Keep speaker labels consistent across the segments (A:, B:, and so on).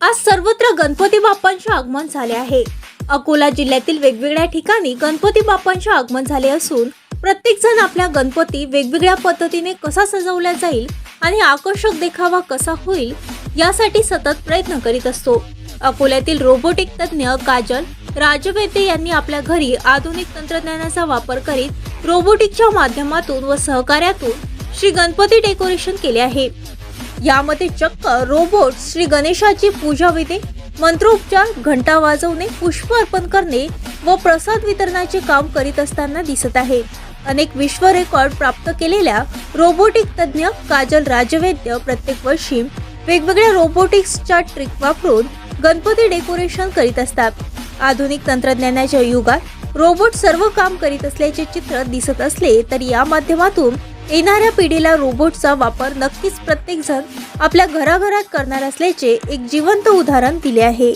A: आज सर्वत्र गणपती बाप्पांचे आगमन झाले आहे. अकोला जिल्ह्यातील वेगवेगळ्या ठिकाणी गणपती बाप्पांचे आगमन झाले असून प्रत्येक जण आपल्या गणपती वेगवेगळ्या पद्धतीने कसा सजवला जाईल आणि आकर्षक देखावा कसा होईल यासाठी सतत प्रयत्न करीत असतो. अकोल्यातील रोबोटिक तज्ज्ञ काजल राजवेते यांनी आपल्या घरी आधुनिक तंत्रज्ञानाचा वापर करीत रोबोटिकच्या माध्यमातून व सहकार्यातून श्री गणपती डेकोरेशन केले आहे. यामध्ये चक्क रोबोट श्री गणेशाची पूजा विधी मंत्रोपचार घंटा वाजवणे पुष्प अर्पण करणे व प्रसाद वितरणाचे काम करीत असताना दिसत आहे. अनेक विश्व रेकॉर्ड प्राप्त केलेल्या रोबोटिक तज्ज्ञ काजल राजवैद्य प्रत्येक वर्षी वेगवेगळ्या रोबोटिक्सच्या ट्रिक वापरून गणपती डेकोरेशन करीत असतात. आधुनिक तंत्रज्ञानाच्या युगात रोबोट सर्व काम करीत असल्याचे चित्र दिसत असले तरी या माध्यमातून येणाऱ्या पिढीला रोबोटचा वापर नक्कीच प्रत्येक जण आपल्या घराघरात करणार असल्याचे एक जिवंत उदाहरण दिले आहे.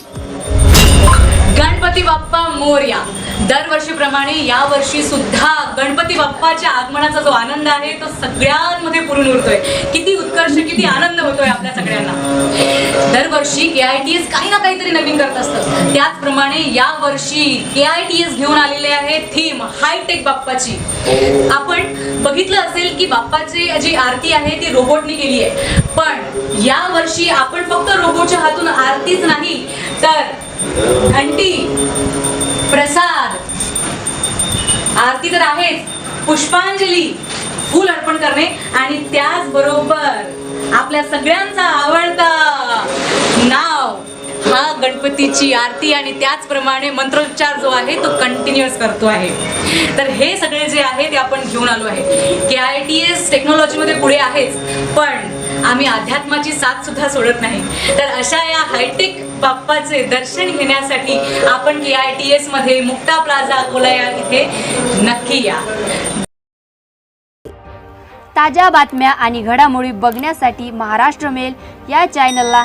B: गणपती बाप्पा मोर्या. दरवर्षीप्रमाणे या वर्षी सुद्धा गणपती बाप्पाच्या आगमनाचा जो आनंद आहे तो सगळ्यांमध्ये पुरून उरतोय. किती उत्कर्ष किती आनंद होतोय आपल्या सगळ्यांना. दरवर्षी के आय टी एस काही ना काहीतरी नवीन करत असतं. त्याचप्रमाणे या वर्षी के आय टी एस घेऊन आलेले आहे थीम हायटेक बाप्पाची. आपण बघितलं असेल की बाप्पाची जी आरती आहे ती रोबोटने केली आहे. पण या वर्षी आपण फक्त रोबोटच्या हातून आरतीच नाही तर घंटी प्रसाद आरती तर आहेच. पुष्पांजली फूल अर्पण करणे आणि त्याचबरोबर आपल्या सगळ्यांचा आवडता नाव हा गणपतीची आरती आणि त्याचप्रमाणे मंत्रोच्चार जो आहे तो कंटिन्युअस करतो आहे. तर हे सगळे जे आहे ते आपण घेऊन आलो आहे. के आय टी एस टेक्नॉलॉजीमध्ये पुढे आहेच पण आम्ही अध्यात्माची साथ सुद्धा सोडत नाही. तर अशा या हायटेक बाप्पाचे दर्शन घेण्यासाठी आपण के आय टी एसमध्ये मुक्ता प्लाझा अकोला या इथे नक्की या.
C: ताज्या बातम्या आणि घडामोडी बघण्यासाठी महाराष्ट्र मेल या चॅनलला